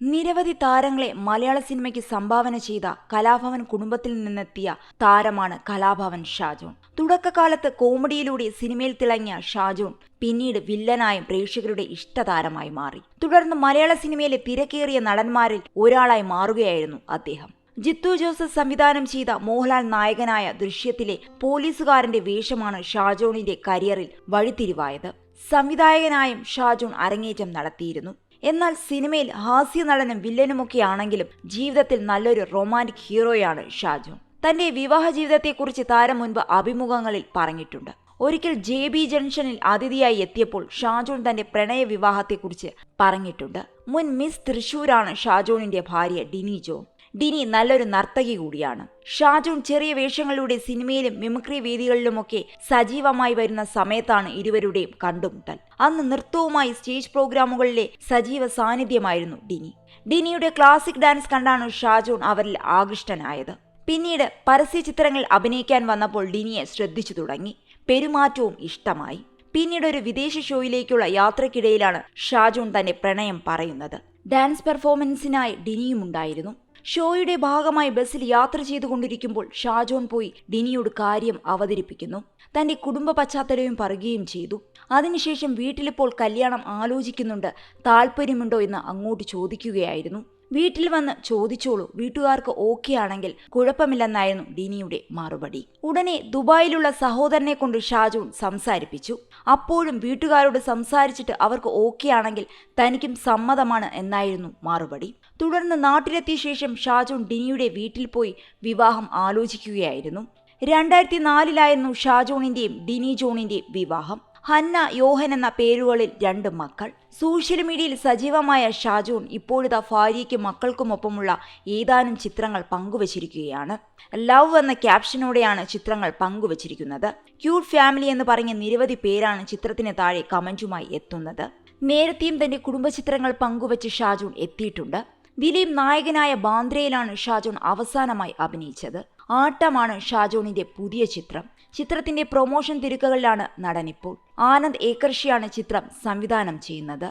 നിരവധി താരങ്ങളെ മലയാള സിനിമയ്ക്ക് സംഭാവന ചെയ്ത കലാഭവൻ കുടുംബത്തിൽ നിന്നെത്തിയ താരമാണ് കലാഭവൻ ഷാജോൺ തുടക്കകാലത്ത് കോമഡിയിലൂടെ സിനിമയിൽ തിളങ്ങിയ ഷാജോൺ പിന്നീട് വില്ലനായും പ്രേക്ഷകരുടെ ഇഷ്ടതാരമായി മാറി. തുടർന്ന് മലയാള സിനിമയിലെ തിരക്കേറിയ നടന്മാരിൽ ഒരാളായി മാറുകയായിരുന്നു അദ്ദേഹം. ജിത്തു ജോസഫ് സംവിധാനം ചെയ്ത മോഹൻലാൽ നായകനായ ദൃശ്യത്തിലെ പോലീസുകാരന്റെ വേഷമാണ് ഷാജോണിന്റെ കരിയറിൽ വഴിത്തിരിവായത്. സംവിധായകനായും ഷാജോൺ അരങ്ങേറ്റം നടത്തിയിരുന്നു. എന്നാൽ സിനിമയിൽ ഹാസ്യ നടനും വില്ലനുമൊക്കെ ആണെങ്കിലും ജീവിതത്തിൽ നല്ലൊരു റൊമാന്റിക് ഹീറോയാണ് ഷാജു. തന്റെ വിവാഹ ജീവിതത്തെക്കുറിച്ച് താരം മുൻപ് അഭിമുഖങ്ങളിൽ പറഞ്ഞിട്ടുണ്ട്. ഒരിക്കൽ ജെ ബി ജംഗ്ഷനിൽ അതിഥിയായി എത്തിയപ്പോൾ ഷാജോൺ തന്റെ പ്രണയ വിവാഹത്തെക്കുറിച്ച് പറഞ്ഞിട്ടുണ്ട്. മുൻ മിസ് തൃശൂരാണ് ഷാജോണിന്റെ ഭാര്യ ഡിനി ജോൺ ഡിനി നല്ലൊരു നർത്തകി കൂടിയാണ്. ഷാജുൻ ചെറിയ വേഷങ്ങളിലൂടെ സിനിമയിലും മിമിക്രി വേദികളിലുമൊക്കെ സജീവമായി വരുന്ന സമയത്താണ് ഇരുവരുടെയും കണ്ടുമുട്ടൽ. അന്ന് നൃത്തവുമായി സ്റ്റേജ് പ്രോഗ്രാമുകളിലെ സജീവ സാന്നിധ്യമായിരുന്നു ഡിനി. ഡിനിയുടെ ക്ലാസിക് ഡാൻസ് കണ്ടാണ് ഷാജോൺ അവരിൽ ആകൃഷ്ടനായത്. പിന്നീട് പരസ്യ ചിത്രങ്ങളിൽ അഭിനയിക്കാൻ വന്നപ്പോൾ ഡിനിയെ ശ്രദ്ധിച്ചു തുടങ്ങി. പെരുമാറ്റവും ഇഷ്ടമായി. പിന്നീട് ഒരു വിദേശ ഷോയിലേക്കുള്ള യാത്രക്കിടയിലാണ് ഷാജോൺ തന്റെ പ്രണയം പറയുന്നത്. ഡാൻസ് പെർഫോമൻസിനായി ഡിനിയും ഉണ്ടായിരുന്നു. ഷോയുടെ ഭാഗമായി ബസ്സിൽ യാത്ര ചെയ്തുകൊണ്ടിരിക്കുമ്പോൾ ഷാജോൺ പോയി ഡിനിയോട് കാര്യം അവതരിപ്പിക്കുന്നു. തന്റെ കുടുംബ പശ്ചാത്തലവും പറയുകയും ചെയ്തു. അതിനുശേഷം വീട്ടിലിപ്പോൾ കല്യാണം ആലോചിക്കുന്നുണ്ട്. താല്പര്യമുണ്ടോ എന്ന് അങ്ങോട്ട് ചോദിക്കുകയായിരുന്നു. വീട്ടിൽ വന്ന് ചോദിച്ചോളൂ. വീട്ടുകാർക്ക് ഓക്കെ ആണെങ്കിൽ കുഴപ്പമില്ലെന്നായിരുന്നു ഡിനിയുടെ മറുപടി. ഉടനെ ദുബായിലുള്ള സഹോദരനെ കൊണ്ട് ഷാജു സംസാരിപ്പിച്ചു. അപ്പോഴും വീട്ടുകാരോട് സംസാരിച്ചിട്ട് അവർക്ക് ഓക്കെ ആണെങ്കിൽ തനിക്കും സമ്മതമാണ് എന്നായിരുന്നു മറുപടി. തുടർന്ന് നാട്ടിലെത്തിയ ശേഷം ഷാജുൻ ഡിനിയുടെ വീട്ടിൽ പോയി വിവാഹം ആലോചിക്കുകയായിരുന്നു. രണ്ടായിരത്തി നാലിലായിരുന്നു ഷാജോണിന്റെയും ഡിനി ജോണിന്റെയും വിവാഹം. ഹന്ന യോഹൻ എന്ന പേരുകളിൽ രണ്ട് മക്കൾ. സോഷ്യൽ മീഡിയയിൽ സജീവമായ ഷാജോൺ ഇപ്പോഴിതാ ഭാര്യയ്ക്കും മക്കൾക്കുമൊപ്പമുള്ള ഏതാനും ചിത്രങ്ങൾ പങ്കുവച്ചിരിക്കുകയാണ്. ലവ് എന്ന ക്യാപ്ഷനോടെയാണ് ചിത്രങ്ങൾ പങ്കുവച്ചിരിക്കുന്നത്. ക്യൂട്ട് ഫാമിലി എന്ന് പറഞ്ഞ നിരവധി പേരാണ് ചിത്രത്തിന് താഴെ കമന്റുമായി എത്തുന്നത്. നേരത്തെയും തന്റെ കുടുംബ ചിത്രങ്ങൾ പങ്കുവച്ച് ഷാജോൺ എത്തിയിട്ടുണ്ട്. ദിലീപ് നായകനായ ബാന്ദ്രയിലാണ് ഷാജോൺ അവസാനമായി അഭിനയിച്ചത്. ആട്ടമാണ് ഷാജോണിന്റെ പുതിയ ചിത്രം. ചിത്രത്തിന്റെ പ്രൊമോഷൻ തിരക്കുകളിലാണ് നടനിപ്പോൾ ആനന്ദ് ഏക്കർഷിയാണ് ചിത്രം സംവിധാനം ചെയ്യുന്നത്.